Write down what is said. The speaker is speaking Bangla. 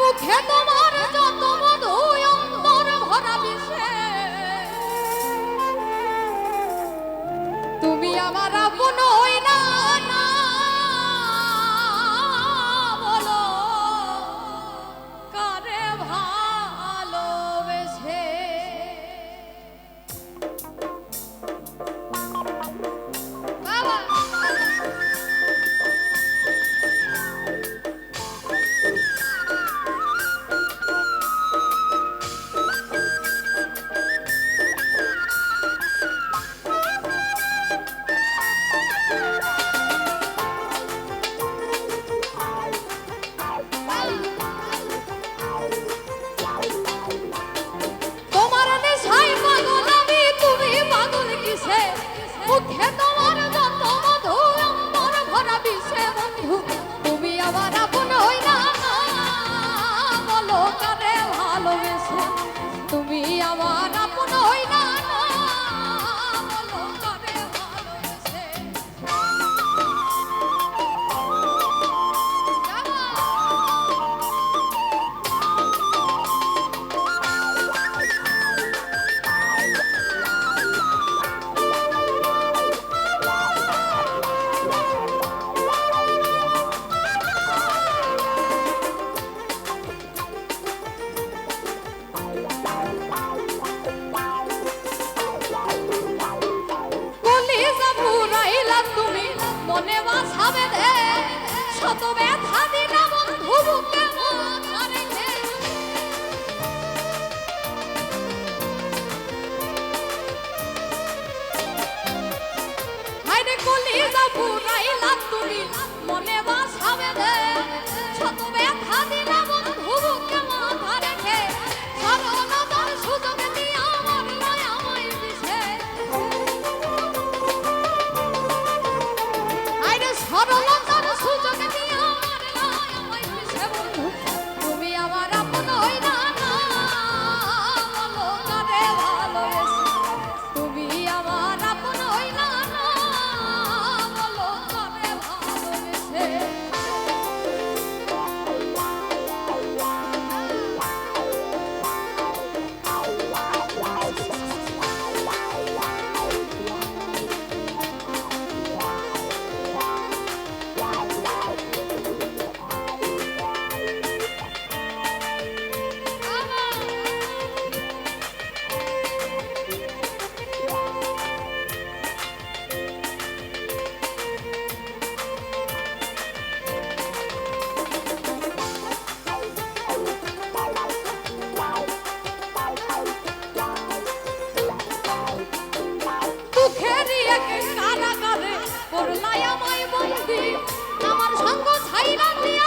মুখে তোমার যত মধু ভরা বিষে। তুমি আমার Okay. Roberto Berto. একে কারাগারে করলাই আমায় বন্দি। আমার সঙ্গ ছাইরা নিয়ে